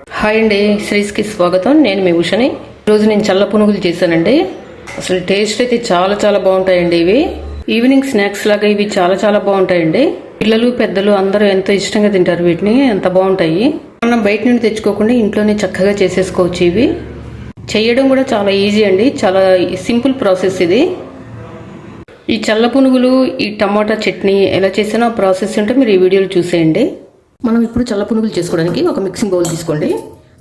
Hi అండి శ్రీస్కి స్వాగతం. నేను మీ ఉషని. ఈరోజు నేను చల్ల పునుగులు చేశానండి. అసలు టేస్ట్ అయితే చాలా చాలా బాగుంటాయండి ఇవి. ఈవినింగ్ స్నాక్స్ లాగా ఇవి చాలా చాలా బాగుంటాయండి. పిల్లలు పెద్దలు అందరూ ఎంతో ఇష్టంగా తింటారు వీటిని. ఎంత బాగుంటాయి. మనం బయట నుండి తెచ్చుకోకుండా ఇంట్లోనే చక్కగా చేసేసుకోవచ్చు ఇవి. చేయడం కూడా చాలా ఈజీ అండి. చాలా సింపుల్ ప్రాసెస్ ఇది. ఈ చల్ల పునుగులు ఈ టమాటా చట్నీ ఎలా చేసినా ప్రాసెస్ ఉంటే మీరు ఈ వీడియోలు చూసేయండి. మనం ఇప్పుడు చల్ల పునుగులు చేసుకోవడానికి ఒక మిక్సింగ్ బౌల్ తీసుకోండి.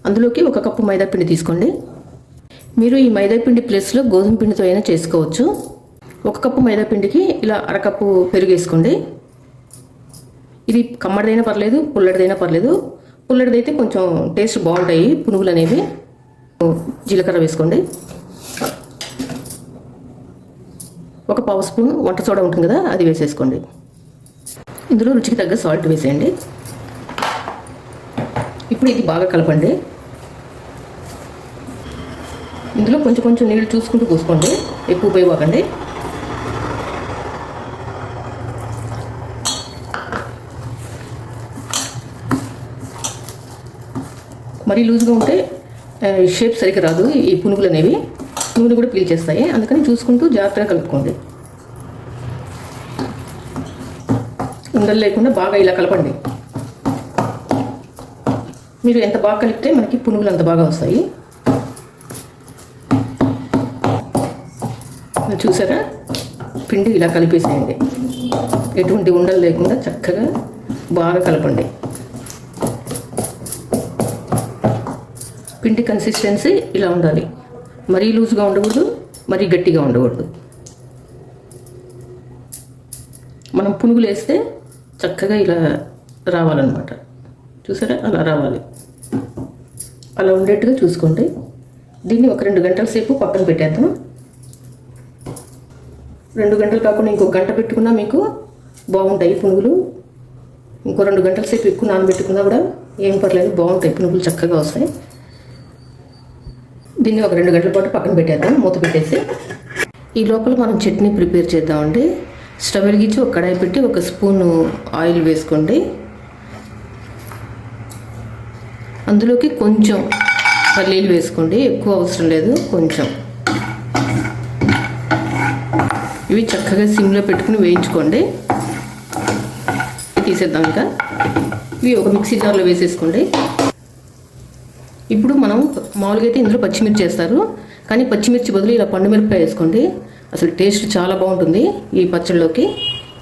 అందులోకి ఒక కప్పు మైదా పిండి తీసుకోండి. మీరు ఈ మైదా పిండి ప్లేస్లో గోధుమ పిండితో అయినా చేసుకోవచ్చు. ఒక కప్పు మైదా పిండికి ఇలా అరకప్పు పెరుగు వేసుకోండి. ఇది కమ్మడిదైనా పర్లేదు పుల్లడిదైనా పర్లేదు. పుల్లడిదైతే కొంచెం టేస్ట్ బాగుంటాయి పునుగులు అనేవి జీలకర్ర వేసుకోండి. ఒక పావు స్పూన్ వంట సోడా ఉంటుంది కదా అది వేసేసుకోండి. ఇందులో రుచికి తగ్గ సాల్ట్ వేసేయండి. ఇప్పుడు ఇది బాగా కలపండి. ఇందులో కొంచెం కొంచెం నీళ్ళు చూసుకుంటూ పోసుకోండి. ఎక్కువ పోయిపోకండి మరీ లూజ్గా ఉంటే షేప్ సరిగ్గా రాదు. ఈ పునుగులు అనేవి నూనె కూడా పీల్చేస్తాయి అందుకని చూసుకుంటూ జాగ్రత్తగా కలుపుకోండి. ఉండలు లేకుండా బాగా ఇలా కలపండి. మీరు ఎంత బాగా కలిపితే మనకి పునుగులు అంత బాగా వస్తాయి. చూసారా? పిండి ఇలా కలిపేసేయండి. ఎటువంటి ఉండలు లేకుండా చక్కగా బాగా కలపండి. పిండి కన్సిస్టెన్సీ ఇలా ఉండాలి. మరీ లూజ్గా ఉండకూడదు మరీ గట్టిగా ఉండకూడదు. మనం పునుగులు వేస్తే చక్కగా ఇలా రావాలన్నమాట. చూసారా? అలా రావాలి. అలా ఉండేట్టుగా చూసుకోండి. దీన్ని ఒక రెండు గంటల సేపు పక్కన పెట్టేద్దాం. రెండు గంటలు కాకుండా ఇంకో గంట పెట్టుకున్నా మీకు బాగుంటాయి పునుగులు. ఇంకో రెండు గంటల సేపు ఎక్కువ నానబెట్టుకున్నా కూడా ఏం పర్లేదు బాగుంటాయి పునుగులు చక్కగా వస్తాయి. దీన్ని ఒక రెండు గంటల పాటు పక్కన పెట్టేద్దాం మూత పెట్టేసి. ఈ లోపల మనం చట్నీ ప్రిపేర్ చేద్దామండి. స్టవ్ వెలిగించి ఒక కడాయి పెట్టి ఒక స్పూన్ ఆయిల్ వేసుకోండి. అందులోకి కొంచెం పల్లీలు వేసుకోండి ఎక్కువ అవసరం లేదు కొంచెం. ఇవి చక్కగా సిమ్లో పెట్టుకుని వేయించుకోండి. తీసేద్దాం ఇంకా. ఇవి ఒక మిక్సీ జార్లో వేసేసుకోండి. ఇప్పుడు మనం మామూలుగా అయితే ఇందులో పచ్చిమిర్చి వేస్తారు. కానీ పచ్చిమిర్చి బదులు ఇలా పండు మిరపకాయ వేసుకోండి. అసలు టేస్ట్ చాలా బాగుంటుంది ఈ పచ్చళ్ళలోకి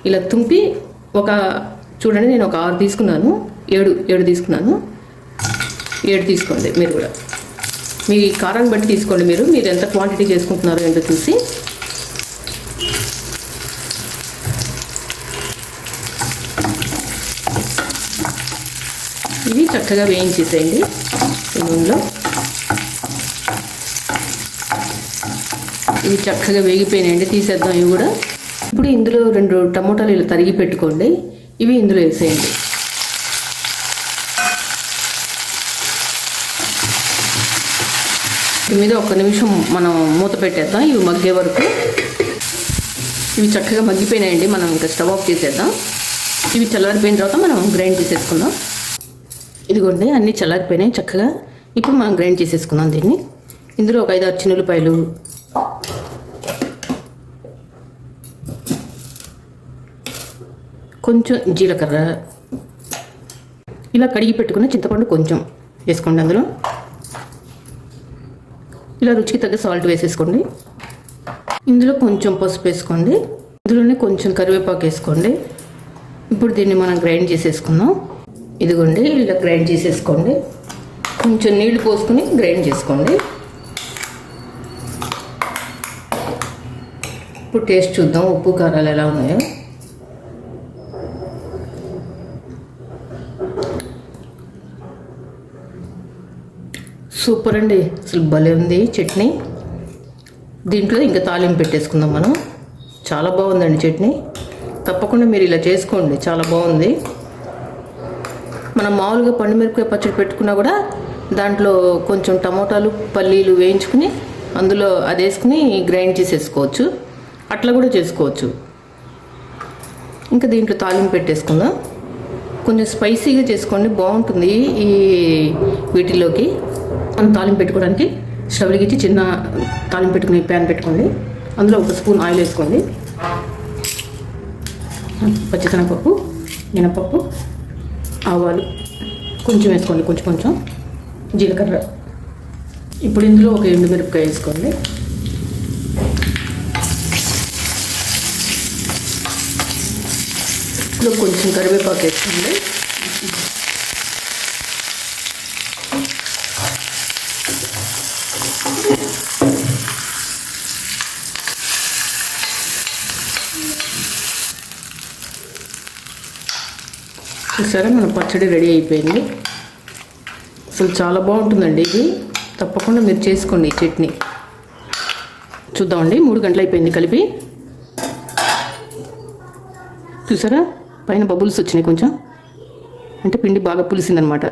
ఇలా తుంపి ఒక చూడండి నేను ఒక ఆరు తీసుకున్నాను. ఏడు ఏడు తీసుకున్నాను. ఏడు తీసుకోండి మీరు కూడా. మీ కారాన్ని బట్టి తీసుకోండి మీరు. మీరు ఎంత క్వాంటిటీ చేసుకుంటున్నారో ఏంటో చూసి. ఇవి చక్కగా వేయించేసేయండి నూనెలో. ఇవి చక్కగా వేగిపోయినాయండి. తీసేద్దాం ఇవి కూడా. ఇప్పుడు ఇందులో రెండు టమోటాలు ఇలా తరిగి పెట్టుకోండి. ఇవి ఇందులో వేసేయండి. వీటి మీద ఒక నిమిషం మనం మూత పెట్టేద్దాం. ఇవి మగ్గే వరకు. ఇవి చక్కగా మగ్గిపోయినాయండి. మనం ఇంకా స్టవ్ ఆఫ్ చేసేద్దాం. ఇవి చల్లారిపోయిన తర్వాత మనం గ్రైండ్ చేసేసుకుందాం. ఇదిగోండి అన్నీ చల్లారిపోయినాయి చక్కగా. ఇప్పుడు మనం గ్రైండ్ చేసేసుకుందాం దీన్ని. ఇందులో ఒక ఐదు ఆరు చిన్నులపాయలు. కొంచెం జీలకర్ర. ఇలా కడిగి పెట్టుకున్న చింతపండు కొంచెం వేసుకోండి అందులో. ఇలా రుచికి తగ్గ సాల్ట్ వేసేసుకోండి. ఇందులో కొంచెం పసుపు వేసుకోండి. ఇందులోనే కొంచెం కరివేపాకు వేసుకోండి. ఇప్పుడు దీన్ని మనం గ్రైండ్ చేసేసుకుందాం. ఇదిగోండి ఇలా గ్రైండ్ చేసేసుకోండి. కొంచెం నీళ్ళు పోసుకుని గ్రైండ్ చేసుకోండి. ఇప్పుడు టేస్ట్ చూద్దాం ఉప్పు కారాలు ఎలా ఉన్నాయో. సూపర్ అండి. అసలు భలే ఉంది చట్నీ. దీంట్లో ఇంకా తాలింపు పెట్టేసుకుందాం మనం. చాలా బాగుందండి చట్నీ. తప్పకుండా మీరు ఇలా చేసుకోండి. చాలా బాగుంది. మనం మామూలుగా పండు మిరపకాయ పచ్చడి పెట్టుకున్నా కూడా దాంట్లో కొంచెం టమోటాలు పల్లీలు వేయించుకుని అందులో అది వేసుకుని గ్రైండ్ చేసేసుకోవచ్చు. అట్లా కూడా చేసుకోవచ్చు. ఇంకా దీంట్లో తాలింపు పెట్టేసుకుందాం. కొంచెం స్పైసీగా చేసుకోండి. బాగుంటుంది ఈ వీటిలోకి. మనం తాలింపు పెట్టుకోవడానికి స్టవ్ వెలిగించి చిన్న తాలింపు పెట్టుకునే ప్యాన్ పెట్టుకోండి. అందులో ఒక స్పూన్ ఆయిల్ వేసుకోండి. పచ్చిశనగపప్పు మినపప్పు ఆవాలు కొంచెం వేసుకోండి కొంచెం కొంచెం జీలకర్ర. ఇప్పుడు ఇందులో ఒక ఎండుమిరపకాయ వేసుకోండి. ఇందులో కొంచెం కరివేపాకు వేసుకోండి. చూసారా మన పచ్చడి రెడీ అయిపోయింది. అసలు చాలా బాగుంటుందండి ఇది. తప్పకుండా మీరు చేసుకోండి ఈ చట్నీ. చూద్దామండి మూడు గంటలు అయిపోయింది కలిపి. చూసారా పైన బబుల్స్ వచ్చినాయి కొంచెం. అంటే పిండి బాగా పులిసిందనమాట.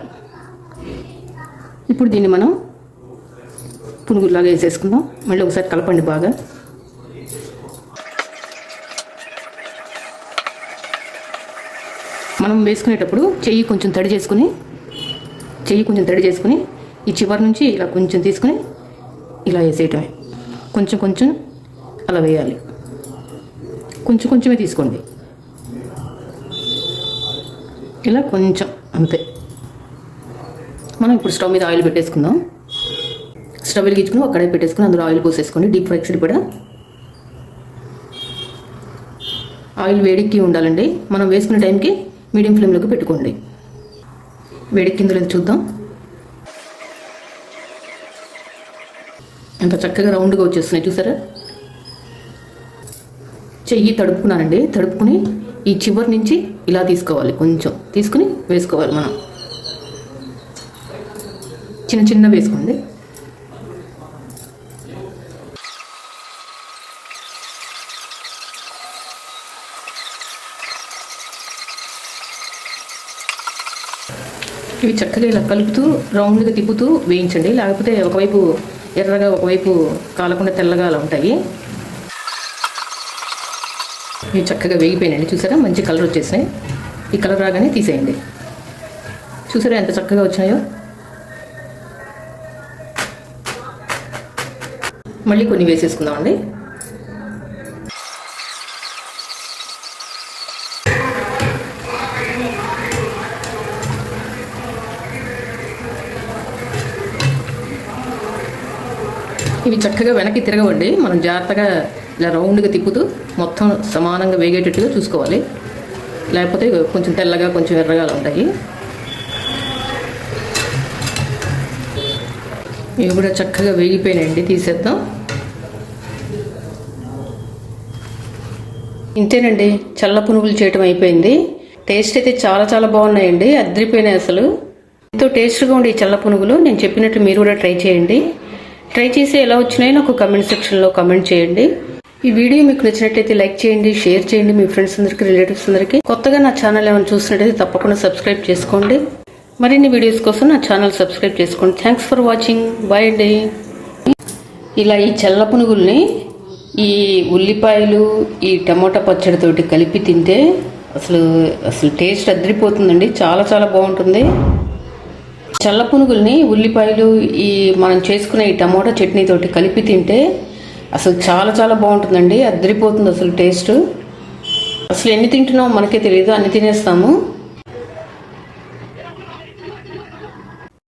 ఇప్పుడు దీన్ని మనం పునుగులాగా వేసేసుకుందాం. మళ్ళీ ఒకసారి కలపండి బాగా. మనం వేసుకునేటప్పుడు చెయ్యి కొంచెం తడి చేసుకుని చెయ్యి కొంచెం తడి చేసుకుని ఈ చివరి నుంచి ఇలా కొంచెం తీసుకుని ఇలా వేసేయటమే. కొంచెం కొంచెం అలా వేయాలి. కొంచెం కొంచెమే తీసుకోండి. ఇలా కొంచెం అంతే. మనం ఇప్పుడు స్టవ్ మీద ఆయిల్ పెట్టేసుకుందాం. స్టవ్ వెలిగించుకుని అక్కడే పెట్టేసుకుని అందులో ఆయిల్ పోసేసుకోండి. డీప్ ఫ్రై కూడా ఆయిల్ వేడికి ఉండాలండి. మనం వేసుకునే టైంకి మీడియం ఫ్లేమ్లోకి పెట్టుకోండి. వేడెక్కిందో లేదో చూద్దాం. ఎంత చక్కగా రౌండ్గా వచ్చేస్తున్నాయి చూసారా? చెయ్యి తడుపుకున్నానండి. తడుపుకుని ఈ చివరి నుంచి ఇలా తీసుకోవాలి. కొంచెం తీసుకుని వేసుకోవాలి మనం. చిన్న చిన్న వేసుకోండి. ఇవి చక్కగా ఇలా కలుపుతూ రౌండ్గా తిప్పుతూ వేయించండి. లేకపోతే ఒకవైపు ఎర్రగా ఒకవైపు కాలకుండా తెల్లగా అలా ఉంటాయి. ఇవి చక్కగా వేగిపోయినాయండి. చూసారా? మంచి కలర్ వచ్చేసినాయి. ఈ కలర్ రాగానే తీసేయండి. చూసారా ఎంత చక్కగా వచ్చినాయో? మళ్ళీ కొన్ని వేసేసుకుందామండి. ఇవి చక్కగా వెనక్కి తిరగవండి. మనం జాగ్రత్తగా ఇలా రౌండ్గా తిప్పుతూ మొత్తం సమానంగా వేగేటట్టుగా చూసుకోవాలి. లేకపోతే కొంచెం తెల్లగా కొంచెం ఎర్రగా ఉంటాయి. ఇవి కూడా చక్కగా వేగిపోయినాయండి. తీసేద్దాం. ఇంతేనండి. చల్ల పునుగులు చేయటం అయిపోయింది. టేస్ట్ అయితే చాలా చాలా బాగున్నాయండి. అద్దరిపోయినాయి అసలు. ఎంతో టేస్ట్గా ఉండే ఈ చల్ల పునుగులు. నేను చెప్పినట్లు మీరు కూడా ట్రై చేయండి. ట్రై చేసి ఎలా వచ్చినాయో నాకు కమెంట్ సెక్షన్లో కమెంట్ చేయండి. ఈ వీడియో మీకు నచ్చినట్లయితే లైక్ చేయండి షేర్ చేయండి మీ ఫ్రెండ్స్ అందరికి రిలేటివ్స్ అందరికి. కొత్తగా నా ఛానల్ ఏమైనా చూసినట్టయితే తప్పకుండా సబ్స్క్రైబ్ చేసుకోండి. మరిన్ని వీడియోస్ కోసం నా ఛానల్ సబ్స్క్రైబ్ చేసుకోండి. థ్యాంక్స్ ఫర్ వాచింగ్ బాయ్ అండి. ఇలా ఈ చల్ల పునుగుల్ని ఈ ఉల్లిపాయలు ఈ టమోటా పచ్చడితోటి కలిపి తింటే అసలు అసలు టేస్ట్ అదిరిపోతుందండి. చాలా చాలా బాగుంటుంది. చల్ల పునుగుల్ని ఉల్లిపాయలు ఈ మనం చేసుకునే ఈ టమోటా చట్నీతోటి కలిపి తింటే అసలు చాలా చాలా బాగుంటుందండి. అద్దరిపోతుంది అసలు టేస్ట్. అసలు ఎన్ని తింటున్నామో మనకే తెలియదు అన్ని తినేస్తాము.